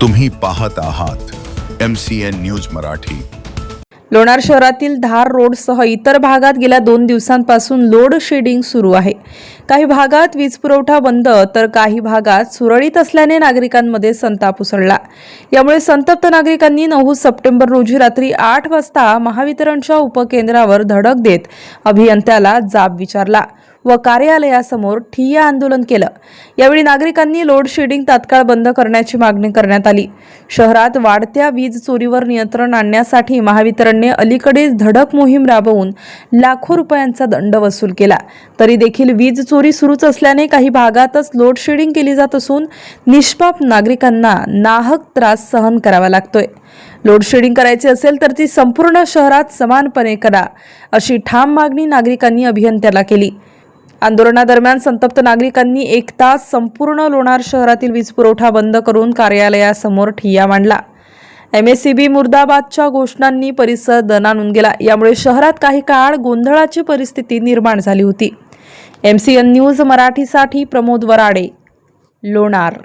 तुम्ही पाहत आहात M C N news Marathi. Lonar शहरातील धार रोडसह इतर भागात गेल्या दोन दिवसांपासून लोड शेडिंग सुरू आहे. काही भागात वीज पुरवठा बंद तर काही भागात सुरळीत असल्याने नागरिकांमध्ये संताप उसळला. यामुळे संतप्त नागरिकांनी नऊ सप्टेंबर रोजी रात्री आठ वाजता महावितरणच्या उपकेंद्रावर धडक देत अभियंत्याला जाब विचारला. व कार्यालयासमोर ठिय्या आंदोलन केलं. यावेळी नागरिकांनी लोड शेडिंग तात्काळ बंद करण्याची मागणी करण्यात आली. शहरात वाढत्या वीज चोरीवर नियंत्रण आणण्यासाठी महावितरणने अलीकडेच धडक मोहीम राबवून लाखो रुपयांचा दंड वसूल केला. तरी देखील वीज चोरी सुरूच असल्याने काही भागातच लोड शेडिंग केली जात असून निष्पाप नागरिकांना नाहक त्रास सहन करावा लागतोय. लोडशेडिंग करायची असेल तर ती संपूर्ण शहरात समानपणे करा अशी ठाम मागणी नागरिकांनी अभियंत्याला केली. आंदोलनादरम्यान संतप्त नागरिकांनी एक तास संपूर्ण लोणार शहरातील वीज पुरवठा बंद करून कार्यालयासमोर ठिय्या मांडला. एम एस सी बी मुर्दाबादच्या घोषणांनी परिसर दणानून गेला. यामुळे शहरात काही काळ गोंधळाची परिस्थिती निर्माण झाली होती. एम सी एन न्यूज मराठीसाठी प्रमोद वराडे लोणार.